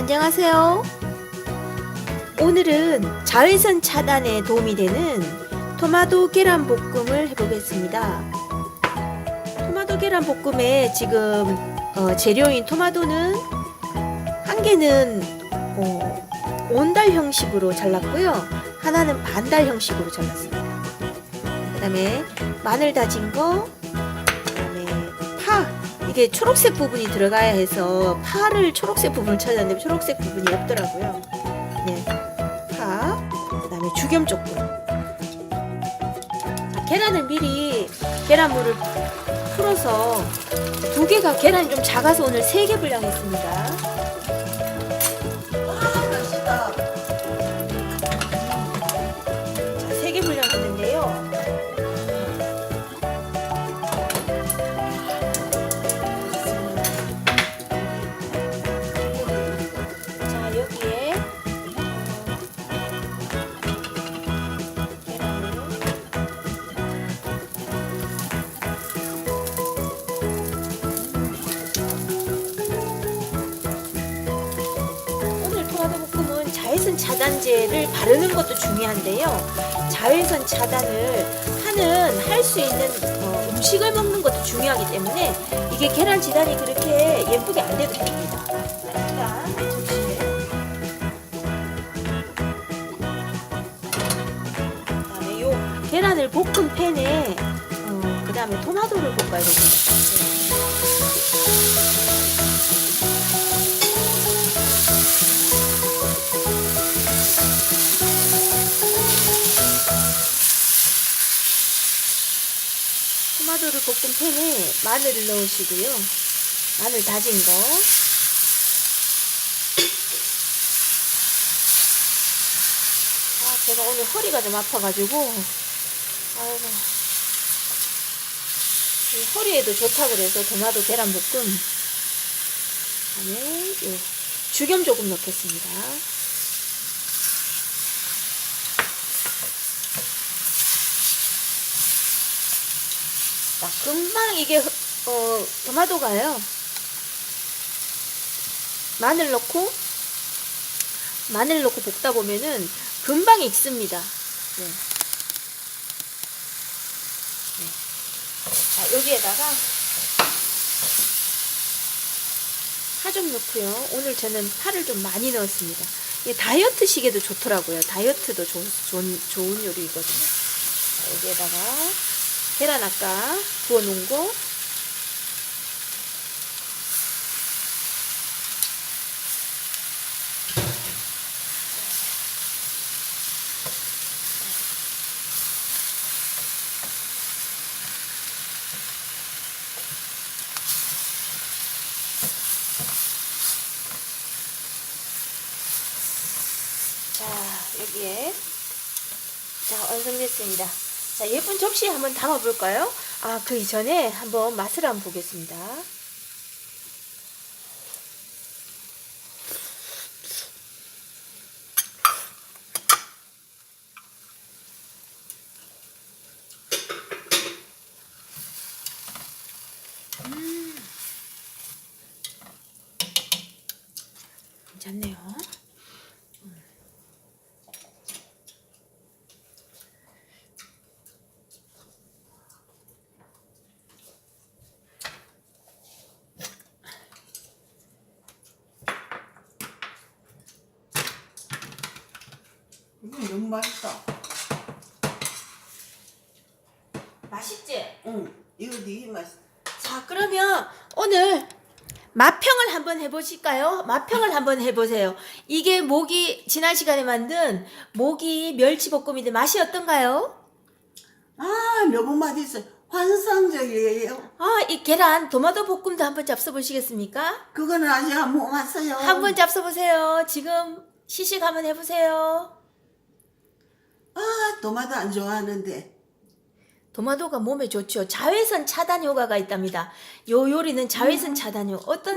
안녕하세요. 오늘은 자외선 차단에 도움이 되는 토마토 계란 볶음을 해보겠습니다. 토마토 계란 볶음에 지금 어, 재료인 토마토는 한 개는 어, 온달 형식으로 잘랐고요. 하나는 반달 형식으로 잘랐습니다. 그 다음에 마늘 다진 거, 이게 초록색 부분이 들어가야 해서 파를 초록색 부분을 찾았는데 초록색 부분이 없더라고요. 네, 파, 그다음에 죽염. 자, 계란을 미리 계란물을 풀어서 두 개가 계란이 좀 작아서 오늘 세 개 분량했습니다. 차단제를 바르는 것도 중요한데요. 자외선 차단을 하는 할 수 있는 어, 음식을 먹는 것도 중요하기 때문에 이게 계란 지단이 그렇게 예쁘게 안 돼도 됩니다. 자, 일단 접시에 그다음에 요 계란을 볶은 팬에 어, 그다음에 토마토를 볶아야 됩니다. 토마토를 볶은 팬에 마늘을 넣으시고요. 마늘 다진 거. 아, 제가 오늘 허리가 좀 아파가지고, 아이고. 이 허리에도 좋다 그래서 토마토 계란 볶음. 다음에 요 죽염 조금 넣겠습니다. 자, 금방 이게 어, 토마토가요. 마늘 넣고 마늘 넣고 볶다 보면은 금방 익습니다. 네. 네. 자, 여기에다가 파 좀 넣고요. 오늘 저는 파를 좀 많이 넣었습니다. 이 다이어트 식에도 좋더라고요. 다이어트도 좋, 좋은, 좋은 요리거든요. 자, 여기에다가 계란 아까 구워 놓은 거 자, 여기에 자, 완성됐습니다. 자, 예쁜 접시에 한번 담아 볼까요? 아, 그 이전에 한번 맛을 한번 보겠습니다. 음. 괜찮네요. 이거 너무 맛있다. 맛있지? 응, 이거 되게 맛있다. 자, 그러면 오늘 맛평을 한번 해보실까요? 맛평을 한번 해보세요. 이게 모기, 지난 시간에 만든 모기 멸치볶음인데 맛이 어떤가요? 아, 너무 맛있어. 환상적이에요. 아, 이 계란 토마토 볶음도 한번 잡숴보시겠습니까? 그거는 아직 안 먹어봤어요. 한번 잡숴보세요. 지금 시식 한번 해보세요. 아, 토마토 안 좋아하는데. 토마토가 몸에 좋죠. 자외선 차단 효과가 있답니다. 요 요리는 자외선 차단 효. 어떤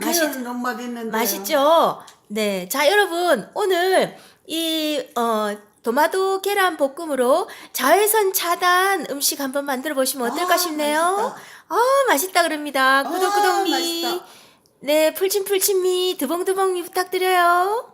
맛이 맛있 너무 맛있는데. 맛있죠? 네. 자, 여러분, 오늘 이, 어, 토마토 계란 볶음으로 자외선 차단 음식 한번 만들어 보시면 어떨까 아, 싶네요. 맛있다. 아, 맛있다 그럽니다. 구독, 아, 구독미. 맛있다. 네, 풀침풀침미, 드봉드봉미 부탁드려요.